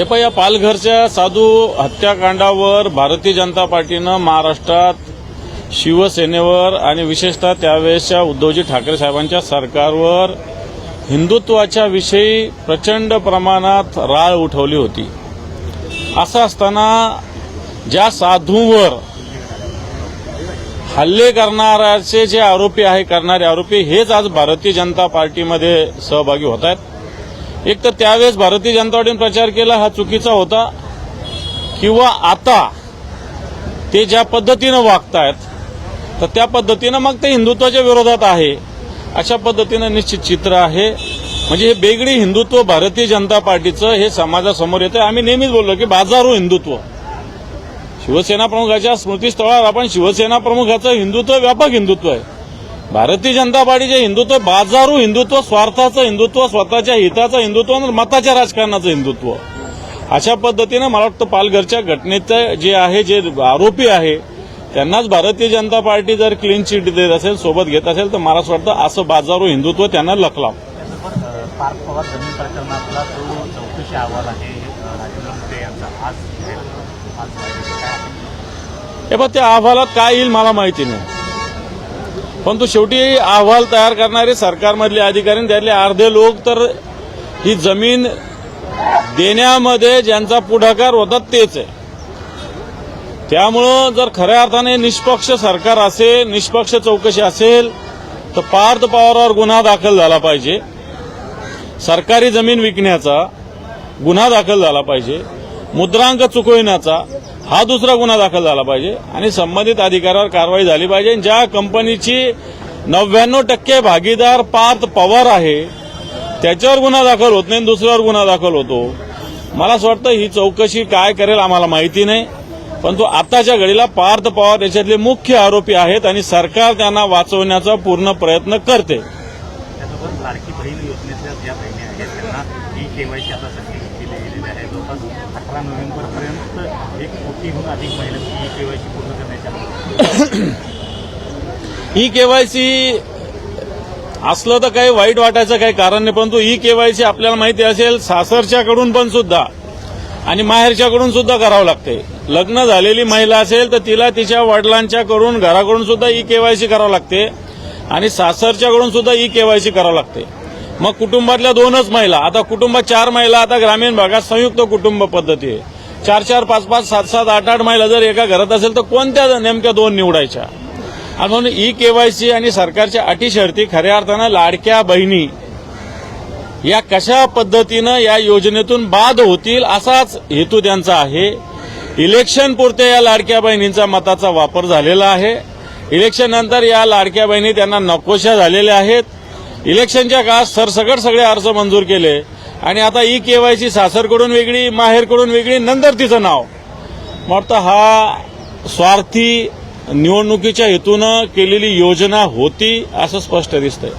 हे पण या पालघरच्या साधू हत्याकांडावर भारतीय जनता पार्टीनं महाराष्ट्रात शिवसेनेवर आणि विशेषतः त्यावेळेसच्या उद्धवजी ठाकरे साहेबांच्या सरकारवर हिंदुत्वाच्या विषयी प्रचंड प्रमाणात राळ उठवली होती. असं असताना ज्या साधूंवर हल्ले करणाऱ्याचे जे आरोपी आहे करणारे आरोपी हेच आज भारतीय जनता पार्टीमध्ये सहभागी होत आहेत. एक तर त्यावेळेस भारतीय जनता पार्टीने प्रचार केला हा चुकीचा होता. किंवा आता ते ज्या पद्धतीनं वागतायत तर त्या पद्धतीनं मग ते हिंदुत्वाच्या विरोधात आहे. अशा पद्धतीनं निश्चित चित्र आहे. म्हणजे हे बेगडी हिंदुत्व भारतीय जनता पार्टीचं हे समाजासमोर येतं आम्ही नेहमीच बोललो की बाजारू हिंदुत्व. शिवसेना प्रमुखाच्या स्मृतीस्थळावर आपण शिवसेना प्रमुखाचं हिंदुत्व व्यापक हिंदुत्व आहे. भारतीय जनता पार्टीचे हिंदुत्व बाजारू हिंदुत्व स्वार्थाचं हिंदुत्व स्वतःच्या हिताचं हिंदुत्व आणि मताच्या राजकारणाचं हिंदुत्व. अशा पद्धतीनं मला वाटतं पालघरच्या घटनेचं जे आहे जे आरोपी आहे त्यांनाच भारतीय जनता पार्टी जर क्लीन चिट देत असेल सोबत घेत असेल तर मला असं वाटतं असं बाजारू हिंदुत्व त्यांना लखलाव? हे पण त्या अहवालात काय येईल मला माहिती नाही. परंतु शेवटी अहवाल तयार करणारे सरकारमधले अधिकारी त्यातले अर्धे लोक तर ही जमीन देण्यामध्ये ज्यांचा पुढाकार होता तेच आहे. त्यामुळं जर खऱ्या अर्थाने निष्पक्ष सरकार असेल निष्पक्ष चौकशी असेल तर पार्थ पवारावर गुन्हा दाखल झाला पाहिजे. सरकारी जमीन विकण्याचा गुन्हा दाखल झाला पाहिजे. मुद्रांक चुकविण्याचा हा दुसरा गुन्हा दाखल झाला पाहिजे आणि संबंधित अधिकाऱ्यावर कारवाई झाली पाहिजे. ज्या कंपनीची नव्याण्णव टक्के भागीदार पार्थ पवार आहे त्याच्यावर गुन्हा दाखल होत नाही आणि दुसऱ्यावर गुन्हा दाखल होतो. मला असं वाटतं ही चौकशी काय करेल आम्हाला माहिती नाही. परंतु आताच्या घडीला पार्थ पवार याच्यातले मुख्य आरोपी आहेत आणि सरकार त्यांना वाचवण्याचा पूर्ण प्रयत्न करते. त्याचबरोबर आहेत ई आहे जवळपास अठरा नोव्हेंबरपर्यंत एक कोटीहून अधिक महिलांची ई केवायसी पूर्ण करण्याच्या ई केवायसी असलं तर काही वाईट वाटायचं काही कारण नाही परंतु ई के वाय सी आपल्याला माहिती असेल सासरच्याकडून पण सुद्धा आणि माहेरच्याकडून सुद्धा करावं लागते. लग्न झालेली महिला असेल तर तिला तिच्या वडिलांच्याकडून घराकडून सुद्धा ई केवायसी करावं लागते आणि सासरच्याकडून सुद्धा ई केवायसी करावं लागते. मग कुटुंबातल्या दोनच महिला आता कुटुंबात चार महिला आता ग्रामीण भागात संयुक्त कुटुंब पद्धती आहे. चार चार पाच पाच सात सात आठ आठ महिला जर एका घरात असेल तर कोणत्या नेमक्या दोन निवडायच्या? आणि म्हणून ई केवायसी आणि सरकारच्या अटी शर्ती खऱ्या अर्थानं लाडक्या बहिणी या कशा पद्धतीनं या योजनेतून बाद होतील असाच हेतू त्यांचा आहे. इलेक्शन पुरते या लाडक्या बहिणींचा मताचा वापर झालेला आहे. इलेक्शन नंतर या लाडक्या बहिणी त्यांना नकोशा झालेल्या आहेत. इलेक्शनच्या काळात सरसकट सगळे अर्ज मंजूर केले आणि आता ई केवायसी सासरकडून वेगळी माहेरकडून वेगळी नंतर तिचं नाव. मग हा स्वार्थी निवडणुकीच्या हेतूनं केलेली योजना होती असं स्पष्ट दिसतंय.